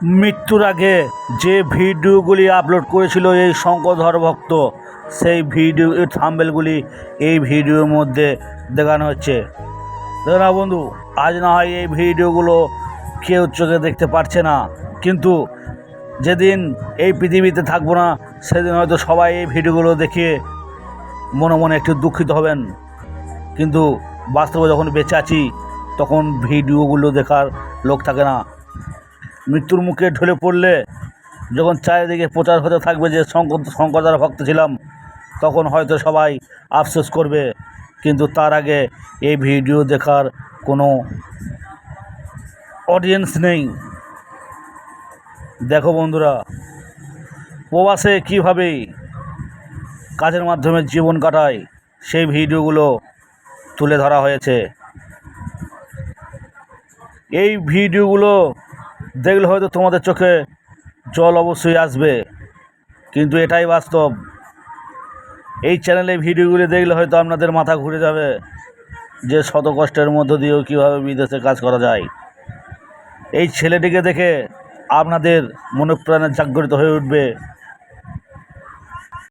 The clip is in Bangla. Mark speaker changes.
Speaker 1: মৃত্যুর আগে যে ভিডিওগুলি আপলোড করেছিল এই শঙ্করধর ভক্ত, সেই ভিডিও থাম্বেলগুলি এই ভিডিওর মধ্যে দেখানো হচ্ছে। দেখো না বন্ধু, আজ না হয় এই ভিডিওগুলো কেউ চোখে দেখতে পারছে না। কিন্তু যেদিন এই পৃথিবীতে থাকব না, সেদিন হয়তো সবাই এই ভিডিওগুলো দেখে মনে মনে একটু দুঃখিত হবেন। কিন্তু বাস্তবে যখন বেঁচে আছি, তখন ভিডিওগুলো দেখার লোক থাকে না। মৃত্যুর মুখে ঢলে পড়লে যখন চারিদিকে প্রচার হতে থাকবে যে শঙ্কর শঙ্করদার ভক্ত ছিলাম, তখন হয়তো সবাই আফসোস করবে। কিন্তু তার আগে এই ভিডিও দেখার কোনো অডিয়েন্স নেই। দেখো বন্ধুরা, প্রবাসে কীভাবে কাজের মাধ্যমে জীবন কাটায়, সেই ভিডিওগুলো তুলে ধরা হয়েছে। এই ভিডিওগুলো দেখলে হয়তো তোমাদের চোখে জল অবশ্যই আসবে, কিন্তু এটাই বাস্তব। এই চ্যানেলে ভিডিওগুলি দেখলে হয়তো আপনাদের মাথা ঘুরে যাবে যে শত কষ্টের মধ্য দিয়েও কীভাবে বিদেশে কাজ করা যায়। এই ছেলেটিকে দেখে আপনাদের মনোপ্রাণে জাগরিত হয়ে উঠবে।